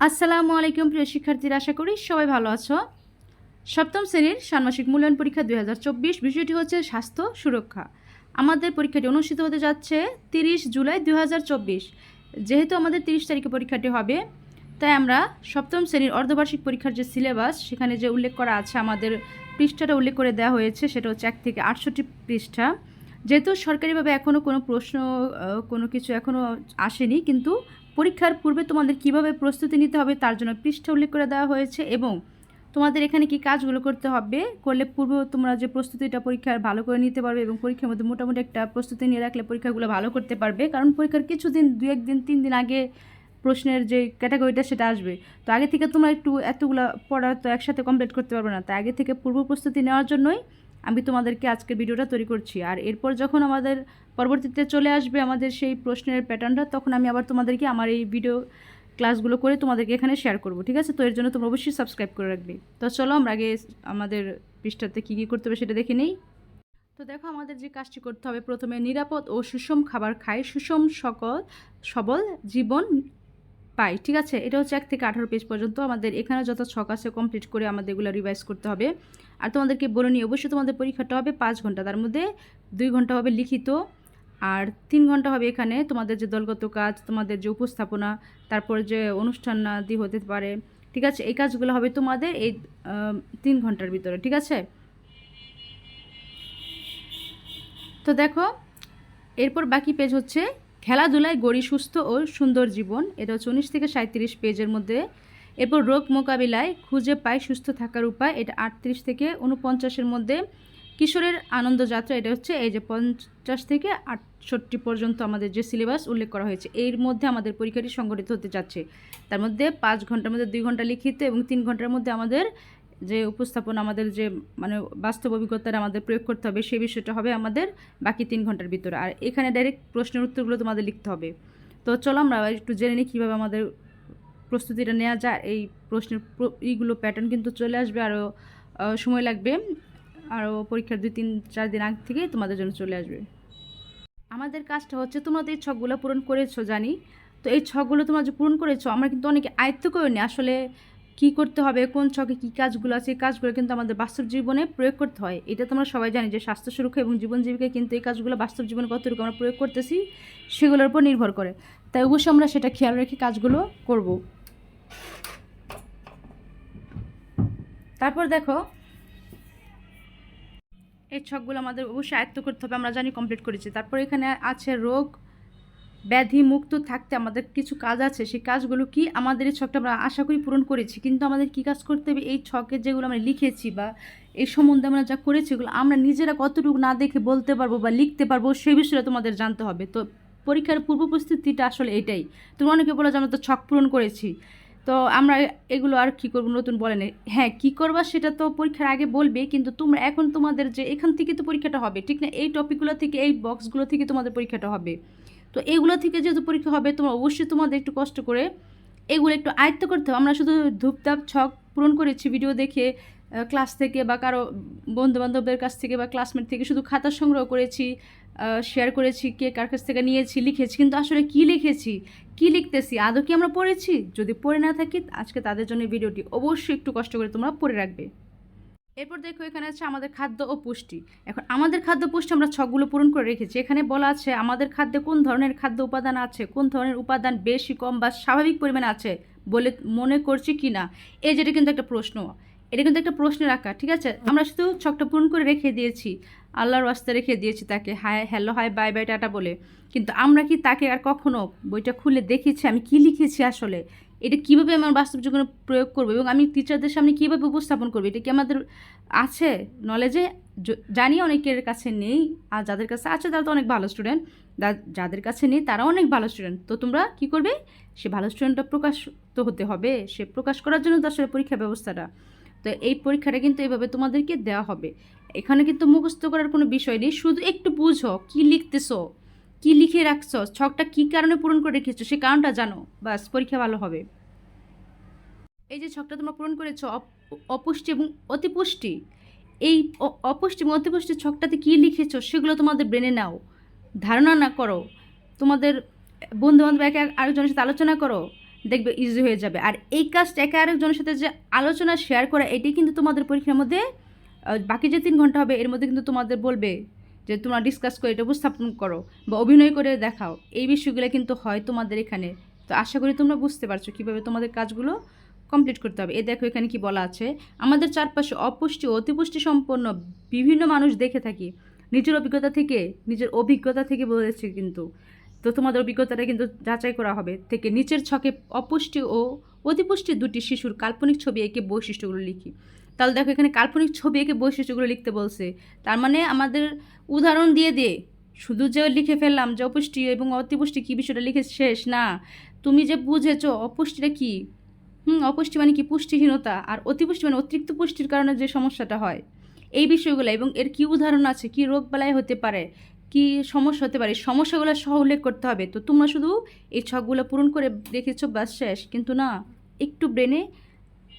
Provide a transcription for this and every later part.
আসসালামু আলাইকুম, প্রিয় শিক্ষার্থীরা, আশা করি সবাই ভালো আছো। সপ্তম শ্রেণির ষান্মাসিক মূল্যায়ন পরীক্ষা দুই হাজার চব্বিশ, বিষয়টি হচ্ছে স্বাস্থ্য সুরক্ষা। আমাদের পরীক্ষাটি অনুষ্ঠিত হতে যাচ্ছে তিরিশ জুলাই দুই হাজার চব্বিশ। যেহেতু আমাদের তিরিশ তারিখে পরীক্ষাটি হবে, তাই আমরা সপ্তম শ্রেণির অর্ধবার্ষিক পরীক্ষার যে সিলেবাস, সেখানে যে উল্লেখ করা আছে, আমাদের পৃষ্ঠাটা উল্লেখ করে দেওয়া হয়েছে, সেটা হচ্ছে এক থেকে আটষট্টি পৃষ্ঠা। যেহেতু সরকারিভাবে এখনও কোনো প্রশ্ন কোনো কিছু এখনও আসেনি, কিন্তু পরীক্ষার পূর্বে তোমাদের কীভাবে প্রস্তুতি নিতে হবে তার জন্য পৃষ্ঠা উল্লেখ করে দেওয়া হয়েছে এবং তোমাদের এখানে কি কাজগুলো করতে হবে করলে পূর্ব তোমরা যে প্রস্তুতিটা পরীক্ষার ভালো করে নিতে পারবে এবং পরীক্ষার মধ্যে মোটামুটি একটা প্রস্তুতি নিয়ে রাখলে পরীক্ষাগুলো ভালো করতে পারবে। কারণ পরীক্ষার কিছুদিন দু একদিন তিন দিন আগে প্রশ্নের যে ক্যাটাগরিটা সেটা আসবে। তো আগে থেকে তোমরা একটু এতগুলো পড়া তো একসাথে কমপ্লিট করতে পারবে না। তাই আগে থেকে পূর্ব প্রস্তুতি নেওয়ার জন্যই আমি তোমাদেরকে আজকের ভিডিওটা তৈরি করছি। আর এরপর যখন আমাদের পরবর্তীতে চলে আসবে আমাদের সেই প্রশ্নের প্যাটার্নটা, তখন আমি আবার তোমাদেরকে আমার এই ভিডিও ক্লাসগুলো করে তোমাদেরকে এখানে শেয়ার করব, ঠিক আছে? তো এর জন্য তোমরা অবশ্যই সাবস্ক্রাইব করে রাখবে। তো চলো আমরা আগে আমাদের পৃষ্ঠাতে কী কী করতে হবে সেটা দেখে নেই। তো দেখো আমাদের যে কাজটি করতে হবে, প্রথমে নিরাপদ ও সুষম খাবার খাই সুষম, সকল, সবল জীবন পাই। ঠিক আছে? এটা হচ্ছে এক থেকে আঠারো পেজ পর্যন্ত। আমাদের এখানে যত ছক আছে কমপ্লিট করে আমাদের এগুলো রিভাইজ করতে হবে। আর তোমাদেরকে বলে নিই, অবশ্যই তোমাদের পরীক্ষাটা হবে পাঁচ ঘণ্টা। তার মধ্যে দুই ঘণ্টা হবে লিখিত, আর তিন ঘণ্টা হবে এখানে তোমাদের যে দলগত কাজ, তোমাদের যে উপস্থাপনা, তারপর যে অনুষ্ঠান আদি হতে পারে। ঠিক আছে? এই কাজগুলো হবে তোমাদের এই তিন ঘণ্টার ভিতরে। ঠিক আছে? তো দেখো, এরপর বাকি পেজ হচ্ছে খেলাধুলায় গড়ি সুস্থ ও সুন্দর জীবন। এটা হচ্ছে উনিশ থেকে সাঁত্রিশ পেজের মধ্যে। এরপর রোগ মোকাবিলায় খুঁজে পায় সুস্থ থাকার উপায়। এটা আটত্রিশ থেকে উনপঞ্চাশের মধ্যে। কিশোরের আনন্দ যাত্রা, এটা হচ্ছে এই যে পঞ্চাশ থেকে আটষট্টি পর্যন্ত আমাদের যে সিলেবাস উল্লেখ করা হয়েছে, এর মধ্যে আমাদের পরীক্ষাটি সংগঠিত হতে যাচ্ছে। তার মধ্যে পাঁচ ঘণ্টার মধ্যে দুই ঘণ্টা লিখিত এবং তিন ঘণ্টার মধ্যে আমাদের যে উপস্থাপন আমাদের যে মানে বাস্তব অভিজ্ঞতার আমাদের প্রয়োগ করতে হবে, সেই বিষয়টা হবে আমাদের বাকি তিন ঘণ্টার ভিতরে। আর এখানে ডাইরেক্ট প্রশ্নের উত্তরগুলো তোমাদের লিখতে হবে। তো চলো আমরা একটু জেনে নিই কীভাবে আমাদের প্রস্তুতিটা নেওয়া যায়। এই প্রশ্নের প্র- এইগুলো প্যাটার্ন কিন্তু চলে আসবে আরও সময় লাগবে। আরও পরীক্ষার দুই তিন, চার দিন আগ থেকেই তোমাদের জন্য চলে আসবে। আমাদের কাজটা হচ্ছে তোমরা তো এই ছকগুলো পূরণ করেছ জানি। তো এই ছকগুলো তোমরা যে পূরণ করেছ, আমরা কিন্তু অনেকে আয়ত্ত করিনি। আসলে কি করতে হবে, কোন ছকে কী কাজগুলো আছে, এই কাজগুলো কিন্তু আমাদের বাস্তব জীবনে প্রয়োগ করতে হয়। এটা তোমরা সবাই জানি যে স্বাস্থ্য সুরক্ষা এবং জীবন জীবিকায় কিন্তু এই কাজগুলো বাস্তব জীবনে কতটুকু আমরা প্রয়োগ করতেছি, সেগুলোর উপর নির্ভর করে। তাই অবশ্যই আমরা সেটা খেয়াল রেখে কাজগুলো করব। তারপর দেখো, এই ছকগুলো আমাদের অবশ্যই আয়ত্ত করতে হবে, আমরা জানি কমপ্লিট করেছি। তারপর এখানে আছে রোগ ব্যাধি মুক্ত থাকতে আমাদের কিছু কাজ আছে, সেই কাজগুলো কি আমাদের এই ছকটা আমরা আশা করি পূরণ করেছি, কিন্তু আমাদের কি কাজ করতে হবে? এই ছকে যেগুলো আমরা লিখেছি বা এই সম্বন্ধে আমরা যা করেছি, এগুলো আমরা নিজেরা কতটুকু না দেখে বলতে পারব বা লিখতে পারব সেই বিষয়ে তোমাদের জানতে হবে। তো পরীক্ষার পূর্ব প্রস্তুতিটা আসলে এটাই। তোমরা অনেকে বলো যে আমরা তো ছক পূরণ করেছি, তো আমরা এগুলো আর কি করব নতুন বলে নেই। হ্যাঁ কি করবা সেটা তো পরীক্ষার আগে বলবে, কিন্তু তোমরা এখন তোমাদের যে এখান থেকে তো পরীক্ষাটা হবে, ঠিক না? এই টপিকগুলো থেকে, এই বক্সগুলো থেকে তোমাদের পরীক্ষাটা হবে। তো এগুলো থেকে যেহেতু পরীক্ষা হবে, তোমরা অবশ্যই তোমাদের একটু কষ্ট করে এগুলো একটু আয়ত্ত করতে হবে। আমরা শুধু ধূপধাপ, ছক পূরণ করেছি ভিডিও দেখে ক্লাস থেকে বা কারও বন্ধু বান্ধবদের কাছ থেকে বা ক্লাসমেট থেকে শুধু খাতা সংগ্রহ করেছি শেয়ার করেছি, কে কার কাছ থেকে নিয়েছি, লিখেছি। কিন্তু আসলে কি লিখেছি, কি লিখতেছি, আদৌ কি আমরা পড়েছি? যদি পড়ে না থাকি, আজকে তাদের জন্য ভিডিওটি অবশ্যই একটু কষ্ট করে তোমরা পড়ে রাখবে। এরপর দেখো এখানে আছে আমাদের খাদ্য ও পুষ্টি। এখন আমাদের খাদ্য পুষ্টি আমরা ছকগুলো পূরণ করে রেখেছি। এখানে বলা আছে আমাদের খাদ্যে কোন ধরনের খাদ্য উপাদান আছে, কোন ধরনের উপাদান বেশি, কম বা স্বাভাবিক পরিমাণ আছে বলে মনে করছি কি না এই যেটা কিন্তু একটা প্রশ্ন। এটা কিন্তু একটা প্রশ্নের আঁকা ঠিক আছে? আমরা শুধু ছকটা পূরণ করে রেখে দিয়েছি। আল্লাহর রাস্তা রেখে দিয়েছি তাকে। Hi, hello hi bye bye, tata বলে। কিন্তু আমরা কি তাকে আর কখনো বইটা খুলে দেখেছি? আমি কি লিখেছি আসলে? এটা কীভাবে আমার বাস্তব জীবনে প্রয়োগ করব এবং আমি টিচারদের সামনে কীভাবে উপস্থাপন করব? এটা কি আমাদের আছে নলেজে জানি অনেকের কাছে নেই, আর যাদের কাছে আছে তারা তো অনেক ভালো স্টুডেন্ট যাদের কাছে নেই তারা অনেক ভালো স্টুডেন্ট তো তোমরা কি করবে? সে ভালো স্টুডেন্টটা প্রকাশ তো হতে হবে। সে প্রকাশ করার জন্য তো আসলে পরীক্ষা ব্যবস্থাটা। তো এই পরীক্ষাটা কিন্তু এইভাবে তোমাদেরকে দেওয়া হবে। এখানে কিন্তু মুখস্থ করার কোনো বিষয় নেই। শুধু একটু বুঝো, কি লিখতেছো? কি লিখে রাখছো ছকটা কি কারণে পূরণ করে রেখেছো সে কারণটা জানো। বাস, পরীক্ষা ভালো হবে। এই যে ছকটা তোমরা পূরণ করেছ, অপ- অপুষ্টি এবং অতিপুষ্টি, এই অপুষ্টি এবং অতিপুষ্টির ছকটাতে কী লিখেছো সেগুলো তোমাদের ব্রেনে নাও। ধারণা না করো। তোমাদের বন্ধু বান্ধব একে আরেকজনের সাথে আলোচনা করো। দেখবে ইজি হয়ে যাবে। আর এই কাজটা একে আরেকজনের সাথে যে আলোচনা শেয়ার করা এটি কিন্তু তোমাদের পরীক্ষার মধ্যে বাকি যে তিন ঘণ্টা হবে, এর মধ্যে কিন্তু তোমাদের বলবে যে তোমরা ডিসকাস করে এটা উপস্থাপন করো বা অভিনয় করে দেখাও, এই বিষয়গুলো কিন্তু হয় তোমাদের এখানে। তো আশা করি তোমরা বুঝতে পারছ কীভাবে তোমাদের কাজগুলো কমপ্লিট করতে হবে। এ দেখো এখানে কি বলা আছে, আমাদের চারপাশে অপুষ্টি ও অতিপুষ্টি সম্পন্ন বিভিন্ন মানুষ দেখে থাকি। নিজের অভিজ্ঞতা থেকে, নিজের অভিজ্ঞতা থেকে বলেছে কিন্তু। তো তোমাদের অভিজ্ঞতাটা কিন্তু যাচাই করা হবে। থেকে নিচের ছকে অপুষ্টি ও অতিপুষ্টি দুটি শিশুর কাল্পনিক ছবি এঁকে বৈশিষ্ট্যগুলো লিখি। তাহলে দেখো এখানে কাল্পনিক ছবি এঁকে বৈশিষ্ট্যগুলো লিখতে বলছে। তার মানে আমাদের উদাহরণ দিয়ে দিয়ে শুধু যে লিখে ফেললাম যে অপুষ্টি এবং অতিপুষ্টি কী বিষয়টা লিখে শেষ? না। তুমি যে বুঝেছ অপুষ্টিটা কী? হুম, অপুষ্টি মানে কি? পুষ্টিহীনতা। আর অতিপুষ্টি মানে অতিরিক্ত পুষ্টির কারণে যে সমস্যাটা হয়। এই বিষয়গুলো এবং এর কি উদাহরণ আছে? কি রোগ বালাই হতে পারে? কি সমস্যা হতে পারে? সমস্যাগুলো সহ উল্লেখ করতে হবে। তো তোমরা শুধু এই ছকগুলো পূরণ করে রেখেছো বাস শেষ। কিন্তু না, একটু ব্রেনে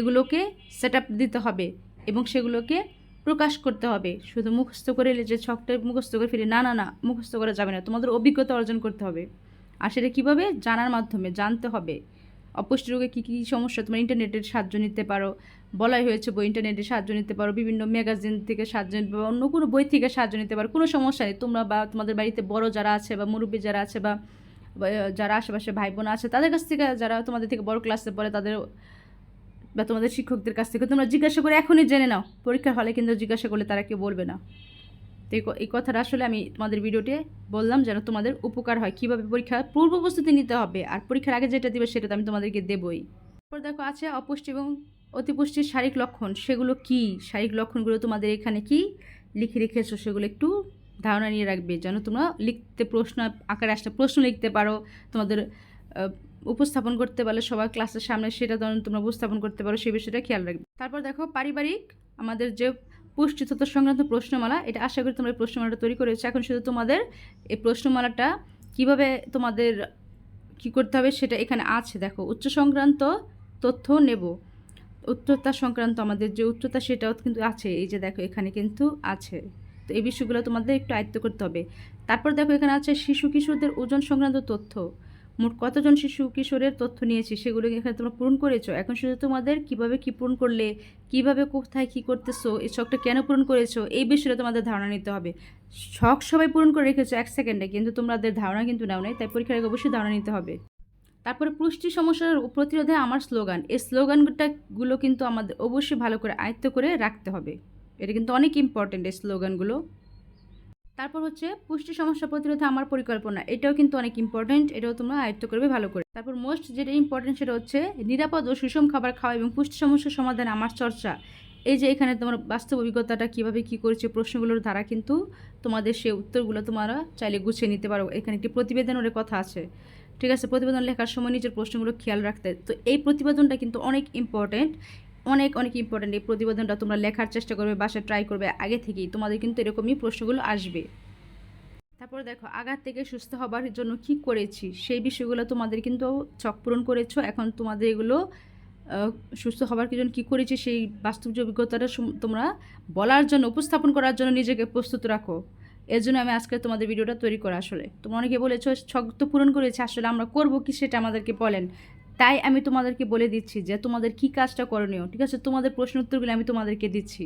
এগুলোকে সেট দিতে হবে এবং সেগুলোকে প্রকাশ করতে হবে। শুধু মুখস্থ করে এলে যে ছকটা মুখস্থ করে ফিরে না না না মুখস্থ করা যাবে না। তোমাদের অভিজ্ঞতা অর্জন করতে হবে। আর সেটা কীভাবে? জানার মাধ্যমে জানতে হবে। অপুষ্টি রোগে কী কী সমস্যা? তোমরা ইন্টারনেটের সাহায্য নিতে পারো। বলাই হয়েছে বই ইন্টারনেটের সাহায্য নিতে পারো। বিভিন্ন ম্যাগাজিন থেকে সাহায্য নিতে পারো। অন্য কোনো বই থেকে সাহায্য নিতে পারো। কোনো সমস্যা নেই। তোমরা বা তোমাদের বাড়িতে বড় যারা আছে বা মুরব্বী যারা আছে বা, যারা আশেপাশে ভাই বোন আছে তাদের কাছ থেকে যারা তোমাদের থেকে বড় ক্লাসে পড়ে তাদের বা তোমাদের শিক্ষকদের কাছ থেকে। তোমরা জিজ্ঞাসা করে এখনই জেনে নাও। পরীক্ষার হলে কিন্তু জিজ্ঞাসা করলে তারা কেউ বলবে না। তো এই কথাটা আসলে আমি তোমাদের ভিডিওতে বললাম যেন তোমাদের উপকার হয়। কীভাবে পরীক্ষার পূর্ব প্রস্তুতি নিতে হবে আর পরীক্ষার আগে যেটা দেবে সেটা তো আমি তোমাদেরকে দেবই। তারপর দেখো আছে অপুষ্টি এবং অতিপুষ্টির শারীরিক লক্ষণ। সেগুলো কি? শারীরিক লক্ষণগুলো তোমাদের এখানে কি লিখে রেখেছো সেগুলো একটু ধারণা নিয়ে রাখবে। যেন তোমরা লিখতে প্রশ্ন আকারে আসতে প্রশ্ন লিখতে পারো। তোমাদের উপস্থাপন করতে পারলে, সবার ক্লাসের সামনে সেটা যেন তোমরা উপস্থাপন করতে পারো, সেই বিষয়টা খেয়াল রাখবে। তারপর দেখো, পারিবারিক আমাদের যে পুষ্টি তথ্য সংক্রান্ত প্রশ্নমালা, এটা আশা করি তোমরা এই প্রশ্নমালাটা তৈরি করেছ। এখন শুধু তোমাদের এই প্রশ্নমালাটা কীভাবে তোমাদের কি করতে হবে সেটা এখানে আছে। দেখো, উচ্চ সংক্রান্ত তথ্য নেব। উচ্চতা সংক্রান্ত আমাদের যে উচ্চতা, সেটাও কিন্তু আছে। এই যে দেখো, এখানে কিন্তু আছে। তো এই বিষয়গুলো তোমাদের একটু আয়ত্ত করতে হবে। তারপর দেখো, এখানে আছে শিশু কিশোরদের ওজন সংক্রান্ত তথ্য। মোট কতজন শিশু কিশোরের তথ্য নিয়েছি সেগুলো এখানে তোমরা পূরণ করেছ? এখন শুধু তোমাদের কীভাবে কি পূরণ করলে, কীভাবে, কোথায় কি করতেছো, এই শখটা কেন পূরণ করেছ, এই বিষয়ে তোমাদের ধারণা নিতে হবে। শখ সবাই পূরণ করে রেখেছো এক সেকেন্ডে, কিন্তু তোমাদের ধারণা কিন্তু নাও নাই, তাই পরীক্ষার আগে অবশ্যই ধারণা নিতে হবে। তারপরে পুষ্টি সমস্যার প্রতিরোধে আমার স্লোগান, এই স্লোগানটাগুলো কিন্তু আমাদের অবশ্যই ভালো করে আয়ত্ত করে রাখতে হবে। এটা কিন্তু অনেক ইম্পর্টেন্ট এই স্লোগানগুলো। তারপর হচ্ছে পুষ্টি সমস্যা প্রতিরোধে আমার পরিকল্পনা, এটাও কিন্তু অনেক ইম্পর্টেন্ট এটাও তোমরা আয়ত্ত করবে ভালো করে। তারপর মোস্ট যেটা ইম্পর্টেন্ট সেটা হচ্ছে নিরাপদ ও সুষম খাবার খাওয়া এবং পুষ্টি সমস্যার সমাধানে আমার চর্চা। এই যে এখানে তোমার বাস্তব অভিজ্ঞতাটা কীভাবে কী করেছে প্রশ্নগুলোর দ্বারা কিন্তু তোমাদের সেই উত্তরগুলো তোমরা চাইলে গুছিয়ে নিতে পারো। এখানে একটি প্রতিবেদনের কথা আছে। ঠিক আছে, প্রতিবেদন লেখার সময় নিজের প্রশ্নগুলো খেয়াল রাখতে। তো এই প্রতিবেদনটা কিন্তু অনেক ইম্পর্টেন্ট অনেক অনেক ইম্পর্টেন্ট এই প্রতিবেদনটা তোমরা লেখার চেষ্টা করবে, বাসায় ট্রাই করবে। আগে থেকেই তোমাদের কিন্তু এরকমই প্রশ্নগুলো আসবে। তারপরে দেখো আঘাত থেকে সুস্থ হবার জন্য কি করেছি? সেই বিষয়গুলো তোমাদের কিন্তু চক পূরণ করেছ। এখন তোমাদের এগুলো সুস্থ হবার জন্য কী করেছি সেই বাস্তব অভিজ্ঞতাটা তোমরা বলার জন্য, উপস্থাপন করার জন্য নিজেকে প্রস্তুত রাখো। এর জন্য আমি আজকে তোমাদের ভিডিওটা তৈরি করা আসলে। তোমরা অনেকে বলেছ ছক তো পূরণ করেছে, আসলে আমরা করব কি সেটা আমাদেরকে বলেন। তাই আমি তোমাদেরকে বলে দিচ্ছি যে তোমাদের কি কাজটা করণীয়, ঠিক আছে? তোমাদের প্রশ্ন উত্তরগুলো আমি তোমাদেরকে দিচ্ছি।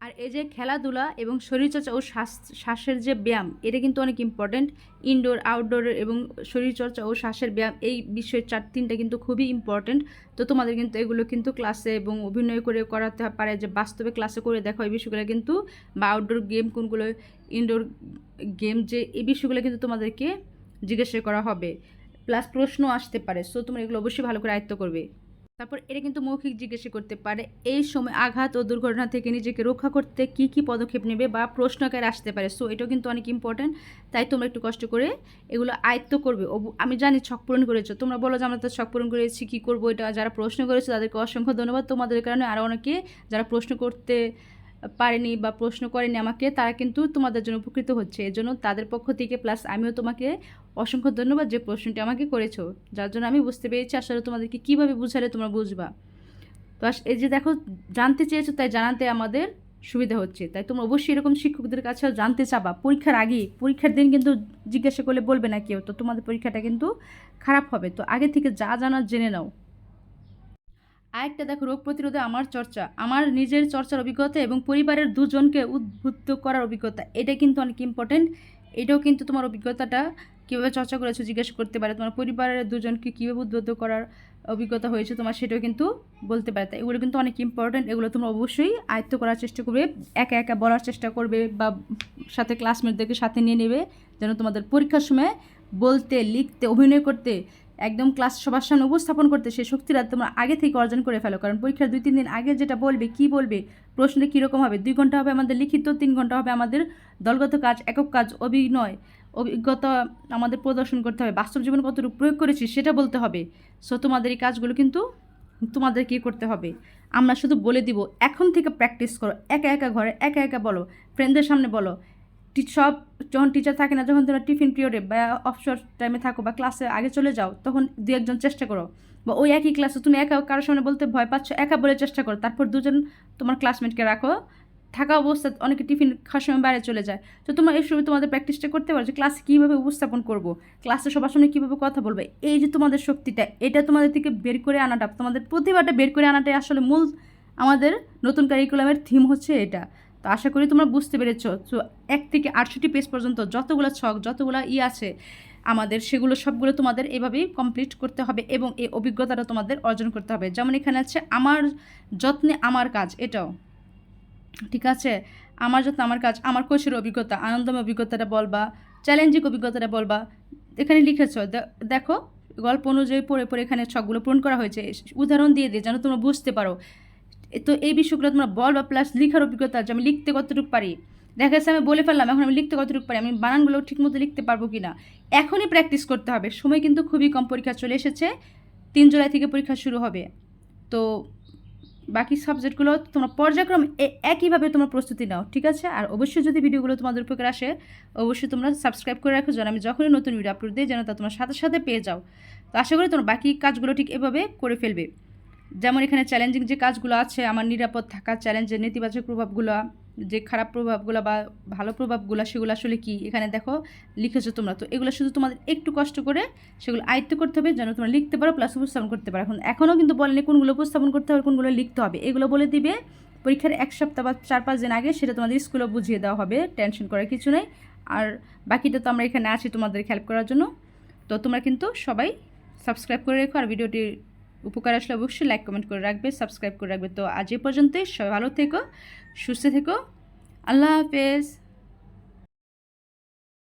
আর এই যে খেলাধুলা এবং শরীরচর্চা ও শ্বাস- শ্বাসের যে ব্যায়াম, এটা কিন্তু অনেক ইম্পর্ট্যান্ট ইনডোর আউটডোর এবং শরীরচর্চা ও শ্বাসের ব্যায়াম, এই বিষয়ের চার, তিনটা কিন্তু খুবই ইম্পর্ট্যান্ট তো তোমাদের কিন্তু এগুলো কিন্তু ক্লাসে এবং অভিনয় করে করাতে পারে যে বাস্তবে ক্লাসে করে দেখো এই বিষয়গুলো কিন্তু, বা আউটডোর গেম কোনগুলো ইনডোর গেম যে এই বিষয়গুলো কিন্তু তোমাদেরকে জিজ্ঞাসা করা হবে। প্লাস প্রশ্ন আসতে পারে। সো তোমরা এগুলো অবশ্যই ভালো করে আয়ত্ত করবে। তারপর এটা কিন্তু মৌখিক জিজ্ঞাসা করতে পারে। এই সময় আঘাত ও দুর্ঘটনা থেকে নিজেকে রক্ষা করতে কি কি পদক্ষেপ নেবে বা প্রশ্ন আকারে আসতে পারে। সো এটাও কিন্তু অনেক ইম্পর্ট্যান্ট তাই তোমরা একটু কষ্ট করে এগুলো আয়ত্ত করবে। আমি জানি ছক পূরণ করেছ। তোমরা বলো যে আমরা তো ছক পূরণ করেছি, কী করব এটা? যারা প্রশ্ন করেছ তাদেরকে অসংখ্য ধন্যবাদ। তোমাদের কারণে আরও অনেকে যারা প্রশ্ন করতে পারেনি বা প্রশ্ন করেনি আমাকে, তারা কিন্তু তোমাদের জন্য উপকৃত হচ্ছে। এজন্য তাদের পক্ষ থেকে প্লাস আমিও তোমাকে অসংখ্য ধন্যবাদ যে প্রশ্নটি আমাকে করেছ। যার জন্য আমি বুঝতে পেরেছি আসলে তোমাদেরকে কীভাবে বুঝালে তোমরা বুঝবা। তো এই যে দেখো, জানতে চেয়েছো তাই জানাতে আমাদের সুবিধা হচ্ছে। তাই তোমরা অবশ্যই এরকম শিক্ষকদের কাছেও জানতে চাবা। পরীক্ষার আগে, পরীক্ষার দিন কিন্তু জিজ্ঞাসা করলে বলবে না কেউ। তো তোমাদের পরীক্ষাটা কিন্তু খারাপ হবে। তো আগে থেকে যা জানার জেনে নাও। আরেকটা দেখো, রোগ প্রতিরোধে আমার চর্চা। আমার নিজের চর্চার অভিজ্ঞতা এবং পরিবারের দুজনকে উদ্বুদ্ধ করার অভিজ্ঞতা, এটা কিন্তু অনেক ইম্পর্টেন্ট এটাও কিন্তু তোমার অভিজ্ঞতাটা কীভাবে চর্চা করেছ জিজ্ঞেস করতে পারে। তোমার পরিবারের দুজনকে কীভাবে উদ্বুদ্ধ করার অভিজ্ঞতা হয়েছে তোমার সেটাও কিন্তু বলতে পারে। তাই এগুলো কিন্তু অনেক ইম্পর্টেন্ট এগুলো তোমরা অবশ্যই আয়ত্ত করার চেষ্টা করবে। একা একা বলার চেষ্টা করবে বা সাথে ক্লাসমেটদেরকে সাথে নিয়ে নেবে, যেন তোমাদের পরীক্ষার সময় বলতে, লিখতে, অভিনয় করতে একদম ক্লাস সবার সামনে উপস্থাপন করতে সেই শক্তিটা তোমরা আগে থেকে অর্জন করে ফেলো। কারণ পরীক্ষার দুই তিন দিন আগে যেটা বলবে, কি বলবে, প্রশ্নটা কীরকম হবে, দুই ঘণ্টা হবে আমাদের লিখিত, তিন ঘণ্টা হবে আমাদের দলগত কাজ, একক কাজ, অভিনয়, অভিজ্ঞতা আমাদের প্রদর্শন করতে হবে। বাস্তব জীবন কতটুকু প্রয়োগ করেছি সেটা বলতে হবে। সো তোমাদের এই কাজগুলো কিন্তু তোমাদের কী করতে হবে? আমরা শুধু বলে দিব, এখন থেকে প্র্যাকটিস করো, একা একা ঘরে, একা একা বলো ফ্রেন্ডদের সামনে বলো সব যখন টিচার থাকে না, যখন তোমরা টিফিন পিরিয়ডে বা অফশোর টাইমে থাকো বা ক্লাসে আগে চলে যাও, তখন দু একজন চেষ্টা করো। বা ওই একই ক্লাসে তুমি একা কারোর সামনে বলতে ভয় পাচ্ছ, একা বলে চেষ্টা করো। তারপর দুজন তোমার ক্লাসমেটকে রাখো। থাকা অবস্থা অনেকে টিফিন খাওয়ার সময় বাইরে চলে যায়। তো তোমরা এই সময় তোমাদের প্র্যাকটিসটা করতে পারো যে ক্লাসে কীভাবে উপস্থাপন করব ক্লাসে সবার সামনে কীভাবে কথা বলবে, এই যে তোমাদের শক্তিটা, এটা তোমাদের থেকে বের করে আনাটা, তোমাদের প্রতিভাটা বের করে আনাটাই আসলে মূল আমাদের নতুন কারিকুলামের থিম হচ্ছে এটা। তো আশা করি তোমরা বুঝতে পেরেছ। তো এক থেকে আটষট্টি পেজ পর্যন্ত যতগুলো ছক, যতগুলো ই আছে, আমাদের সেগুলো সবগুলো তোমাদের এভাবেই কমপ্লিট করতে হবে এবং এই অভিজ্ঞতাটা তোমাদের অর্জন করতে হবে। যেমন এখানে আছে, আমার যত্নে আমার কাজ এটাও। ঠিক আছে? আমার যত্ন আমার কাজ আমার কোষের অভিজ্ঞতা আনন্দময় অভিজ্ঞতাটা বলবা চ্যালেঞ্জিং অভিজ্ঞতাটা বলবা এখানে লিখেছ। দেখো, গল্প অনুযায়ী পড়ে পড়ে এখানে ছকগুলো পূরণ করা হয়েছে। উদাহরণ দিয়ে দিয়ে যেন তোমরা বুঝতে পারো। তো এই বিষয়গুলো তোমরা বলবা প্লাস লেখার অভিজ্ঞতা যে আমি লিখতে কতটুকু পারি। দেখা যাচ্ছে আমি বলে ফেললাম, এখন আমি লিখতে কতটুকু পারি, আমি বানানগুলো ঠিকমতো লিখতে পারব কি না এখনই প্র্যাকটিস করতে হবে, সময় কিন্তু খুবই কম পরীক্ষা চলে এসেছে, তিন জুলাই থেকে পরীক্ষা শুরু হবে। তো বাকি সাবজেক্টগুলো তোমরা পর্যায়ক্রম একইভাবে তোমরা প্রস্তুতি নাও, ঠিক আছে? আর অবশ্যই যদি ভিডিওগুলো তোমাদের উপকার আসে, অবশ্যই তোমরা সাবস্ক্রাইব করে রাখো, যেন আমি যখনই নতুন ভিডিও আপলোড দিই, যেন তা তোমার সাথে সাথে পেয়ে যাও। তো আশা করি তোমরা বাকি কাজগুলো ঠিক এভাবে করে ফেলবে। যেমন এখানে চ্যালেঞ্জিং যে কাজগুলো আছে, আমার নিরাপদ থাকা চ্যালেঞ্জের নেতিবাচক প্রভাবগুলো, যে খারাপ প্রভাবগুলো বা ভালো প্রভাবগুলো, সেগুলো আসলে কি? এখানে দেখো লিখেছো তোমরা। তো এগুলো শুধু তোমাদের একটু কষ্ট করে সেগুলো আয়ত্ত করতে হবে, যেন তোমরা লিখতে পারো প্লাস উপস্থাপন করতে পারো। এখন এখনও কিন্তু বলেনি কোনগুলো উপস্থাপন করতে হবে, কোনগুলো লিখতে হবে। এগুলো বলে দিবে পরীক্ষার এক সপ্তাহ বা চার পাঁচ দিন আগে, সেটা তোমাদের স্কুলে বুঝিয়ে দেওয়া হবে টেনশন করার কিছু নেই। আর বাকিটা তো আমরা এখানে আছি তোমাদের হেল্প করার জন্য। তো তোমরা কিন্তু সবাই সাবস্ক্রাইব করে রেখো আর ভিডিওটি উপকার আসলে অবশ্যই লাইক কমেন্ট করে রাখবে সাবস্ক্রাইব করে রাখবে। তো আজ এ পর্যন্তই, সবাই ভালো থেকো, সুস্থ থেকো। আল্লাহ হাফেজ।